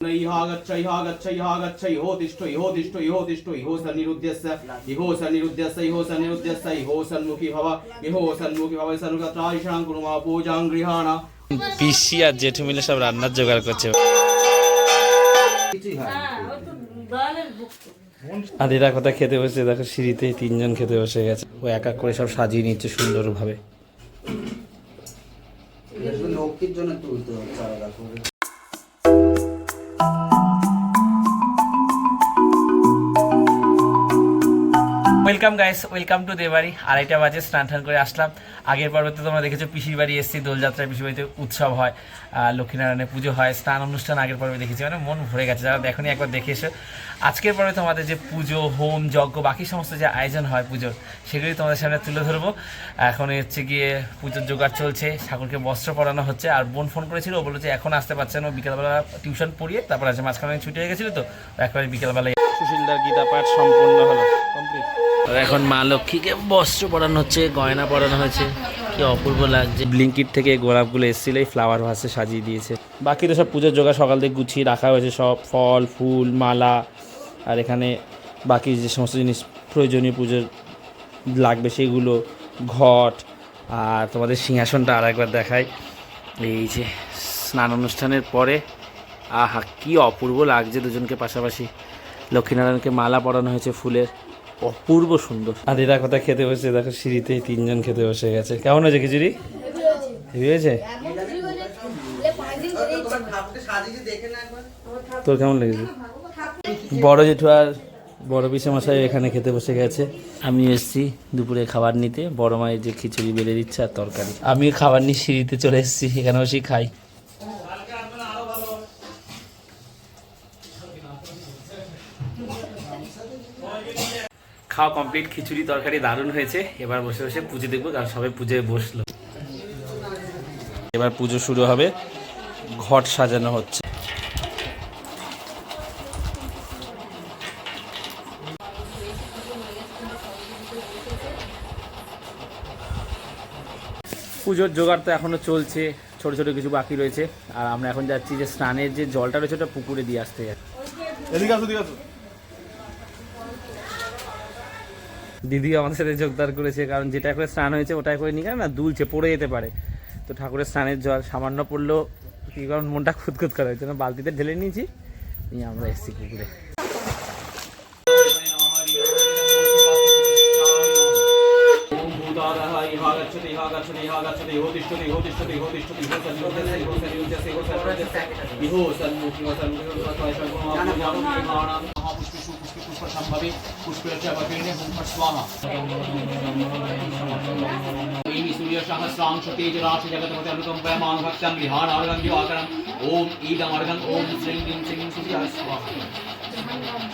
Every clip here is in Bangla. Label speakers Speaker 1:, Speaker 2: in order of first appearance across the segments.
Speaker 1: इहा गच्छ इहा गच्छ इहा गच्छ इहो तिष्ठ इहो तिष्ठ इहो तिष्ठ इहो सन्निरुध्यस्य इहो सन्निरुध्यस्य इहो सन्निरुध्यस्य इहो सन्मुखी भव इहो सन्मुखी भव सन्मुखत्रायिषां कुर्मा पूजां गृहाणा
Speaker 2: পিসি আর জেঠু মিলে সব রান্নার জোগাড় করছে আর এরা কোথায় খেতে বসে দেখো সিঁড়িতে তিনজন খেতে বসে গেছে ও এক এক করে সব সাজিয়ে নিচ্ছে সুন্দরভাবে
Speaker 3: লক্ষ্মীর জন্য তুলতে হচ্ছে
Speaker 2: ওয়েলকাম গাইস ওয়েলকাম টু দেবাড়ি আড়াইটা বাজে, স্নান টান করে আসলাম। আগের পর্বে তো তোমরা দেখেছ, পিসির বাড়ি এসেছি, দোলযাত্রায় পিসির বাড়িতে উৎসব হয় লক্ষ্মীনারায়ণের পুজো হয়, স্নান অনুষ্ঠান আগের পর্বে দেখেছি মানে মন ভরে গেছে। যারা দেখনি, একবার দেখে এসো। আজকের পর্বে তোমাদের যে পুজো, হোম, যজ্ঞ, বাকি সমস্ত যে আয়োজন হয় পুজোর সেগুলি তোমাদের সামনে তুলে ধরবো। এখন হচ্ছে গিয়ে পুজোর জোগাড় চলছে, ঠাকুরকে বস্ত্র পরানো হচ্ছে, আর বোন ফোন করেছিল, ও বলল যে এখন আসতে পারছে না বিকেলবেলা টিউশন পড়িয়ে, তারপর আছে মাঝখানে ছুটি হয়ে গেছিল তো একবারে বিকেলবেলায় সুশীলদার গীতা পাঠ সম্পূর্ণ হলো। কমপ্লিট এখন মা লক্ষ্মীকে বস্ত্র পরানো হচ্ছে গয়না পরানো হয়েছে। কি অপূর্ব লাগছে। ব্লিঙ্কিট থেকে গোলাপগুলো এসেছিল এই ফ্লাওয়ার ভাসে সাজিয়ে দিয়েছে। বাকি তো সব পুজোর জোগাড় সকাল থেকে গুছিয়ে রাখা হয়েছে সব ফল ফুল মালা আর এখানে বাকি যে সমস্ত জিনিস প্রয়োজনীয় পুজোর লাগবে সেগুলো ঘট আর তোমাদের সিংহাসনটা আর একবার দেখাই। এই যে স্নান অনুষ্ঠানের পরে আহা কি অপূর্ব লাগছে দুজনকে পাশাপাশি। লক্ষ্মীনারায়ণকে মালা পরানো হয়েছে ফুলের। অপূর্ব সুন্দর। আর এরা কোথায় খেতে বসে, দেখো সিঁড়িতে তিনজন খেতে বসে গেছে। কেমন হয়েছে খিচুড়ি? হয়েছে? তোর কেমন লেগেছে? বড় জেঠু আর বড় মশাই এখানে খেতে বসে গেছে। আমি এসেছি দুপুরে খাবার নিতে। বড় মায়ের যে খিচুড়ি বেড়ে দিচ্ছে আর তরকারি। আমি খাবার নিয়ে সিঁড়িতে চলে এসেছি, এখানে বসেই খাই। খাওয়া কমপ্লিট খিচুড়ি, তরকারি দারুণ হয়েছে। এবার বসে বসে পুজো দেখব, কারণ সবাই পুজোয় বসল। এবার পুজো শুরু হবে। ঘট সাজানো হচ্ছে। পুজোর জোগাড় তো এখনও চলছে, ছোট ছোট কিছু বাকি রয়েছে। আর আমরা এখন যাচ্ছি যে স্নানের যে জলটা রয়েছে, ওটা পুকুরে দিয়ে আসতে যাচ্ছি
Speaker 1: এদিকে আসো এদিকে আসো
Speaker 2: দিদি আমাদের সাথে যোগদান করেছে কারণ যেটা করে স্নান হয়েছে ওটাই করে নিয়ে না দুলছে পড়ে যেতে পারে তো ঠাকুরের স্নানের জল সামান্য পড়লেও কি কারণ মনটা খুঁতখুত করা হয়েছে না বালতিতে ঢেলে নিয়েছি নিয়ে আমরা এসেছি পুকুরে
Speaker 1: ॐ भूतादः इहा गच्छति इहा गच्छति इहा गच्छति इहो तिष्ठति इहो तिष्ठति इहो तिष्ठति इहो सन्निरुध्यस्य इहो सन्निरुध्यस्य इहो सन्निरुध्यस्य इहो सन्मुखी इहो सन्मुखी स्वाहा पूजां गृहाणां महापुष्पिषु पुष्पिपुष्पसम्भवे पुष्पेभ्यः वकीर्णे हुं फट् स्वाहा ईमि सूर्यसहस्रांश तेजराशि जगतपति अनुकम्पयमानभक्तं गृहाणार्गं दिवाकरम् ॐ ईदमर्गम् ॐ श्रीं ह्रीं श्रीं सूर्याय स्वाहा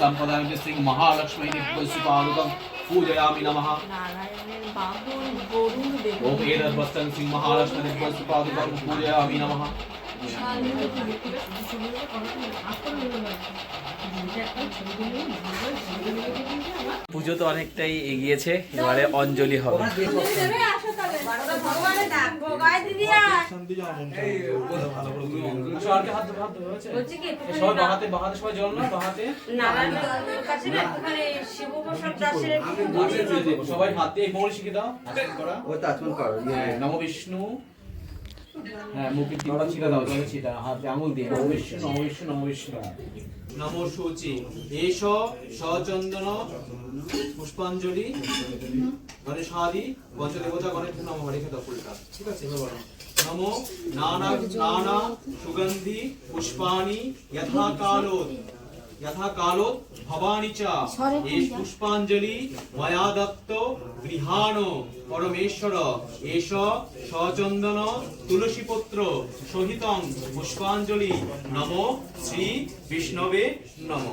Speaker 1: সম্পদায় শ্রী মহালক্ষ্মী দিব্যসুপারুকম পূজয়ামি নমঃ
Speaker 4: নারায়ণের বাহন গরুর দেব
Speaker 1: ওম এদর বস্তন শ্রী মহালক্ষ্মী দিব্যসুপারুকম পূজয়ামি নমঃ
Speaker 2: পুজো তো অনেকটাই এগিয়েছে এবারে অঞ্জলি হবে।
Speaker 1: সবাই হাতে দিয়ে শিখে দাও নম বিষ্ণু। হ্যাঁ মুখে তিনটা ছিটা দাও জলে ছিটা হাতে আঙুল দিয়ে। নম বিষ্ণু নম বিষ্ণু নম বিষ্ণু নমো সূচি। এষ সচন্দন পুষ্পাঞ্জলি। গণেশাদি পঞ্চদেবতা গণেশ নম হরে খেদা ফুলটা। ঠিক আছে এবার বলো। নমো নানা নানা সুগন্ধি পুষ্পানি যথা যথা কালোত ভবানি চ এষ পুষ্পাঞ্জলি ময়া দত্ত গৃহাণ পরমেশ্বর এষ সচন্দন তুলসীপত্র সহিতং পুষ্পাঞ্জলি নম শ্রী বিষ্ণবে নম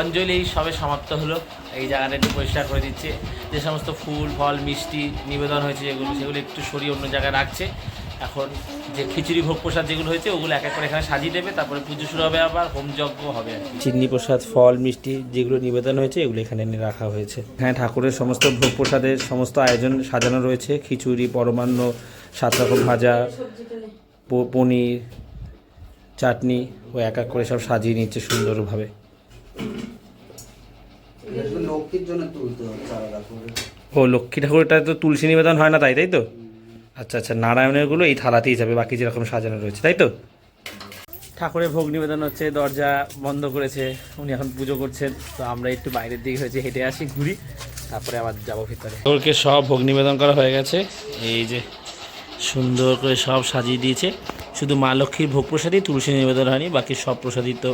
Speaker 2: অঞ্জলি সবে সমাপ্ত হলো। এই জায়গাটা একটু পরিষ্কার করে দিচ্ছে। যে সমস্ত ফুল ফল মিষ্টি নিবেদন হয়েছে যেগুলো সেগুলো একটু সরিয়ে অন্য জায়গায় রাখছে। এখন যে খিচুড়ি ভোগ প্রসাদ যেগুলো হয়েছে ওগুলো এক এক করে এখানে সাজিয়ে দেবে তারপরে পুজো শুরু হবে আবার হোমযজ্ঞ হবে চিন্নি প্রসাদ ফল মিষ্টি যেগুলো নিবেদন হয়েছে এগুলো এখানে এনে রাখা হয়েছে। এখানে ঠাকুরের সমস্ত ভোগ প্রসাদের সমস্ত আয়োজন সাজানো রয়েছে। খিচুড়ি পরমান্ন সাত রকম ভাজা প- পনির চাটনি ও এক এক করে সব সাজিয়ে নিচ্ছে সুন্দরভাবে। ও লক্ষ্মী ঠাকুরটা তো তুলসী নিবেদন হয় না তাই তাই তো? আচ্ছা আচ্ছা নারায়ণেরগুলো এই থালাতেই যাবে বাকি যেরকম সাজানো রয়েছে তাই তো? ঠাকুরের ভোগ নিবেদন হচ্ছে দরজা বন্ধ করেছে উনি এখন পুজো করছেন তো আমরা একটু বাইরের দিকে হয়েছে হেঁটে আসি ঘুরি তারপরে আবার যাব ভিতরে। ঠাকুরকে সব ভোগ নিবেদন করা হয়ে গেছে এই যে সুন্দর করে সব সাজিয়ে দিয়েছে শুধু মা লক্ষ্মীর ভোগ প্রসাদই তুলসী নিবেদন হয়নি বাকি সব প্রসাদই তো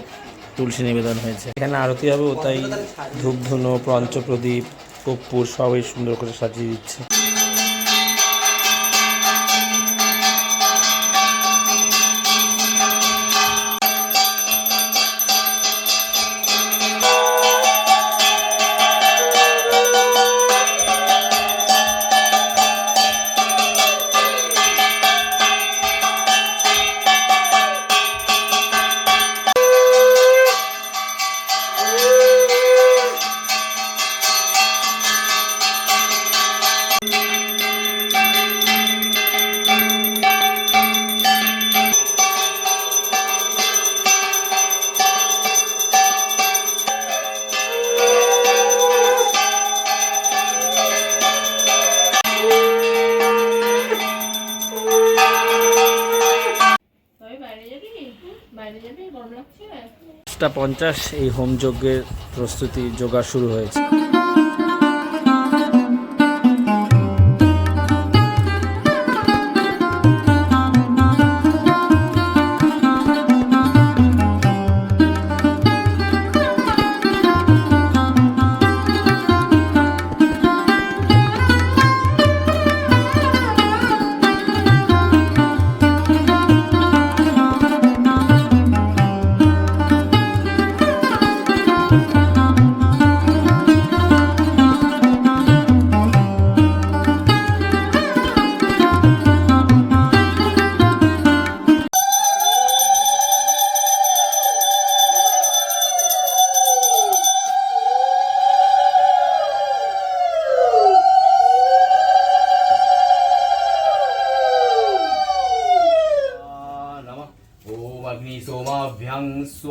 Speaker 2: তুলসী নিবেদন হয়েছে। এখানে আরতি হবে ও তাই ধূপ ধুনো পঞ্চপ্রদীপ কর্পূর সবই সুন্দর করে সাজিয়ে দিচ্ছে। পাঁচটা পঞ্চাশ এই হোম যজ্ঞের প্রস্তুতি যোগা শুরু হয়েছে।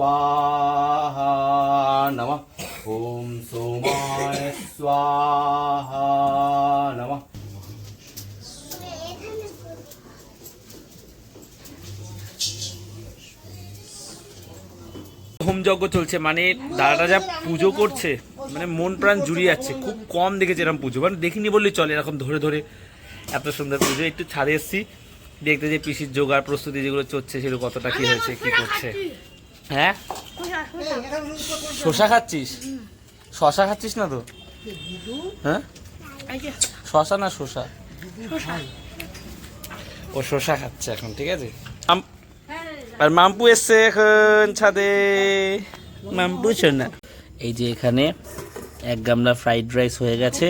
Speaker 1: स्वाहा नमः ॐ सोमाय स्वाहा नमः
Speaker 2: হোম যজ্ঞ চলছে মানে দাদাটা যা পুজো করছে মানে মন প্রাণ জুড়িয়ে যাচ্ছে খুব কম দেখেছে এরকম পুজো মানে দেখিনি বললেই চলে এরকম ধরে ধরে এত সুন্দর পুজো একটু ছাদে এসছি দেখতে যে পিসির জোগাড় প্রস্তুতি যেগুলো চলছে সেগুলো কতটা কি হয়েছে কি করছে হ্যাঁ? শশা খাচ্ছিস? শশা খাচ্ছিস না তো? হ্যাঁ? শশা না শশা ও শশা খাচ্ছে এখন, ঠিক আছে? আর মাম্পু এসছে এখন ছাদে। মাম্পু না। এই যে এখানে এক গামলা ফ্রাইড রাইস হয়ে গেছে।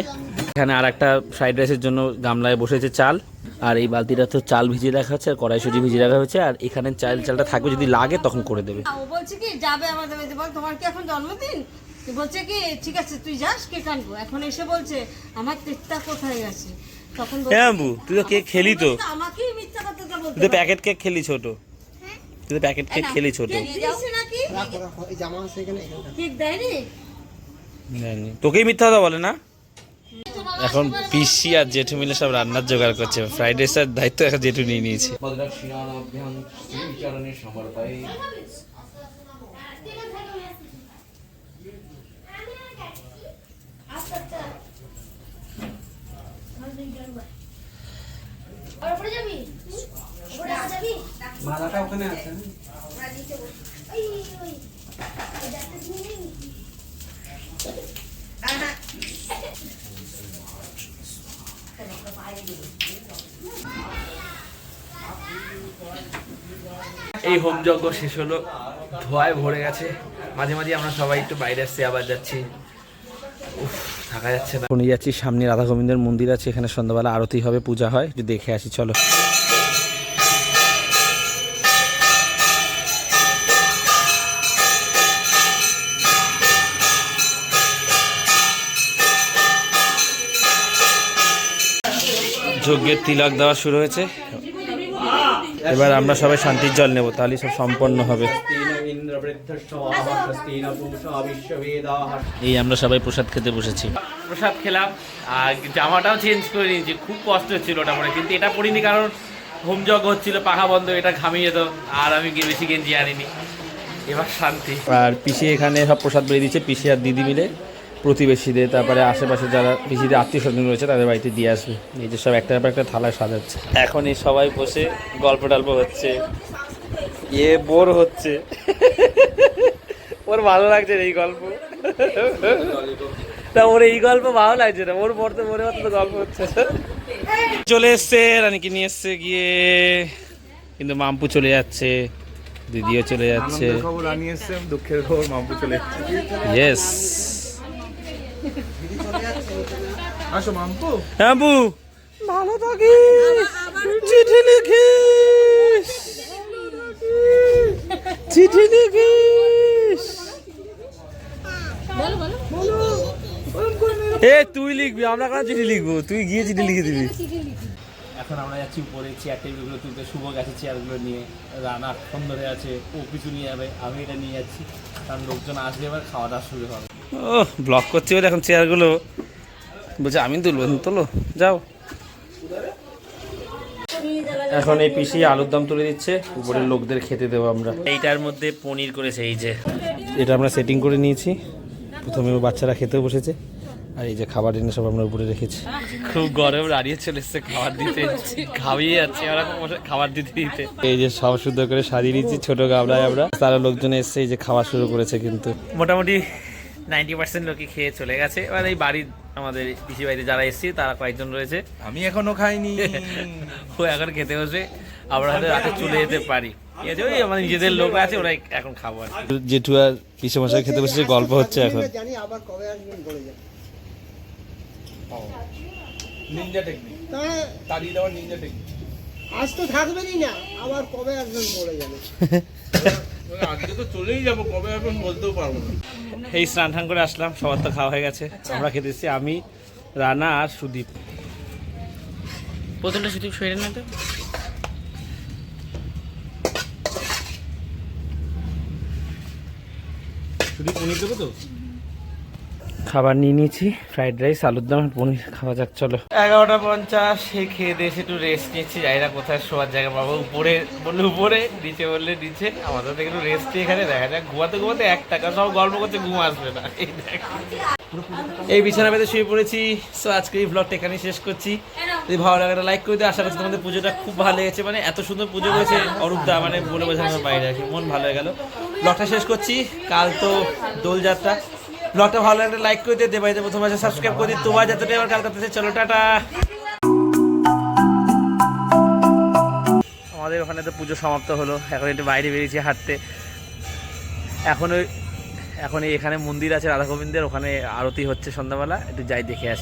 Speaker 2: এখানে আর একটা ফ্রাইড রাইসের জন্য গামলায় বসেছে চাল। আর এই বালতিটা তো চাল ভিজিয়ে রাখা হচ্ছে আর কড়াই সুজি ভিজিয়ে রাখা হয়েছে আর এখানে চাল চালটা থাকবে যদি লাগে তখন করে দেবে।
Speaker 4: ও বলছে কি যাবে আমাদের বাড়িতে। বল তোমার কি এখন জন্মদিন? বলছে কি ঠিক আছে তুই যাস কেক আনব। এখন এসে বলছে আমার কেকটা কোথায় গেছে? তখন বলছে
Speaker 2: হ্যাঁ
Speaker 4: কি,
Speaker 2: তুই তো কেক খেলি তো।
Speaker 4: আমাকেই মিথ্যা কথাটা বলতে
Speaker 2: তুই তো প্যাকেট কেক খেলি ছোট। তুই তো প্যাকেট কেক খেলি ছোট।
Speaker 4: কেক দিয়েছে নাকি? কেক দেয়নি?
Speaker 2: জানি। তোকেই মিথ্যা কথা বলে না? এখন পিসি আর জেঠু মিলে সব রান্নার জোগাড় করছে। ফ্রাইড রাইসের দায়িত্ব এখন জেঠু নিয়ে নিয়েছে।
Speaker 3: মালাটা ওখানে আছে
Speaker 5: ওই ওই এটা একটা নিয়ে নিবি
Speaker 2: এই হোম যজ্ঞ শেষ হলো, ধোয়ায় ভরে গেছে। মাঝে মাঝে আমরা সবাই একটু বাইরে আসছি, আবার যাচ্ছি। থাকা যাচ্ছে না। শুনে যাচ্ছি, সামনে রাধা গোবিন্দের মন্দির আছে, এখানে সন্ধ্যাবেলা আরতি হবে, পূজা হয়। একটু দেখে আসি, চলো। যজ্ঞের তিলক দেওয়া শুরু হয়েছে। এবার আমরা সবাই শান্তির জল নেব তাহলে সব সম্পন্ন হবে। এই আমরা সবাই প্রসাদ খেতে বসেছি। প্রসাদ খেলাম আর জামাটাও চেঞ্জ করে নিয়েছি খুব কষ্ট হচ্ছিল ওটা পরে কিন্তু এটা পরিনি কারণ হোম যজ্ঞ হচ্ছিল পাখা বন্ধ এটা ঘামিয়ে যেত আর আমি বেশি গেঞ্জি আনিনি। এবার শান্তি। আর পিসি এখানে সব প্রসাদ বেরিয়ে দিচ্ছে পিসি আর দিদি মিলে। প্রতিবেশীদের তারপরে আশেপাশে যারা পিসিদের আত্মীয় স্বজন রয়েছে তাদের বাড়িতে দিয়ে আসবে। এই যে সব একটার পর একটা থালায় সাজাচ্ছে। এখন এই সবাই বসে গল্প টল্প হচ্ছে। এ বোর হচ্ছে। ওর ভালো লাগছে এই গল্প? তা ওর এই গল্প ভালো লাগছে না। ওর পড়তে মনে মতো গল্প হচ্ছে। চলে এসছে রানীকে নিয়ে এসছে গিয়ে। কিন্তু মাম্পু চলে যাচ্ছে দিদিও চলে যাচ্ছে।
Speaker 6: খবর আনিয়ে এসছে দুঃখের খবর মাম্পু চলে এসছে
Speaker 2: ইয়েস
Speaker 6: আসো মাম্পু
Speaker 2: মাম্পু ভালো থাকিস। চিঠি লিখিস। চিঠি লিখিস। এ তুই লিখবি আমরা কেন চিঠি লিখব? তুই গিয়ে চিঠি লিখে দিবি। এখন আমরা যাচ্ছি উপরে চেয়ার টেবিলগুলো তুলতে। শুভ গেছে চেয়ারগুলো নিয়ে। রানা ফোন ধরে আছে। ও কিছু নিয়ে যাবে আমি এটা নিয়ে যাচ্ছি। কারণ লোকজন আসবে এবার খাওয়া দাওয়া শুরু হবে। ও ব্লক করছি বলে এখন চেয়ারগুলো বলছে আমি তুলবো তোলো যাও। এখন এই পিসি আলুর দম তুলে দিচ্ছে। উপরের লোকদের খেতে দেবো আমরা। এইটার মধ্যে পনির করেছে এই যে। এটা আমরা সেটিং করে নিয়েছি। প্রথমে বাচ্চারা খেতেও বসেছে। আর এই যে খাবার এনে সব আমরা উপরে রেখেছি। খুব গরম দাঁড়িয়ে চলে এসছে খাবার দিতে। খাওয়িয়ে যাচ্ছে আমরা খাবার দিতে দিতে। এই যে সব শুদ্ধ করে সাজিয়ে নিচ্ছি ছোট গাবলায় আমরা। তারা লোকজন এসছে এই যে খাওয়া শুরু করেছে কিন্তু। মোটামুটি নাইনটি পার্সেন্ট লোকই খেয়ে চলে গেছে। এবার এই বাড়ির আমাদের পিসি বাড়িতে যারা এসেছি তারা কয়েকজন রয়েছে।
Speaker 6: আমি এখনও খাইনি।
Speaker 2: ও এখন খেতে বসে আমরা হয়তো রাতে চলে যেতে পারি। ঠিক আছে ওই আমাদের নিজেদের লোক আছে ওরা এখন খাব আর জেঠু আর পিসে মশাই খেতে বসেছে গল্প হচ্ছে এখন।
Speaker 6: নিনজা টেকনিক তাড়িয়ে দেওয়ার নিনজা টেকনিক
Speaker 7: আজ তো থাকবেনই না আবার কবে আসবেন বলে যাবে?
Speaker 6: আজকে তো চলেই যাব কবে আসবেন বলতেও পারব না।
Speaker 2: এই স্নান টান করে আসলাম সবার তো খাওয়া হয়ে গেছে। আমরা খেতে এসেছি আমি রানা আর সুদীপ। বোতলটা সুদীপ সরে না তো সুদীপ পনির দেবো তো? খাবার নিয়ে নিয়েছি ফ্রাইড রাইস আলুর দম আর পনির খাওয়া যাক, চলো। এগারোটা পঞ্চাশ সেই খেয়ে দিয়ে একটু রেস্ট নিচ্ছি। জানি না কোথায় শোয়ার জায়গা পাবো উপরে বললে উপরে, নিচে বললে নিচে। আমাদের একটু রেস্ট এখানে, দেখা যাক, ঘুমাতে ঘুমাতে এক টাকা, সব গল্প করতে ঘুম আসবে না। এই এই বিছানা পেতে শুয়ে পড়েছি সো আজকে এই ব্লগটা এখানেই শেষ করছি। যদি ভালো লাগে লাইক করে দিও, আশা করছি তোমাদের পুজোটা খুব ভালো লেগেছে। মানে এত সুন্দর পুজো করেছে অরূপদা মানে বলে বোঝানোর বাইরে আছে মন ভালো হয়ে গেল। ব্লগটা শেষ করছি, কাল তো দোলযাত্রা ব্লগটা ভালো লাগলে লাইক করে দিয়ে দেবাইতে প্রথম আছে সাবস্ক্রাইব করে দিই তোমার যাতে আমার কাল কাছে চলো, টাটা। আমাদের ওখানে তো পুজো সমাপ্ত হলো, এখন একটু বাইরে বেরিয়েছি হাঁটতে। এখন ওই এখন এখানে মন্দির আছে রাধা গোবিন্দের ওখানে আরতি হচ্ছে সন্ধ্যাবেলা, একটু যাই দেখে আসি।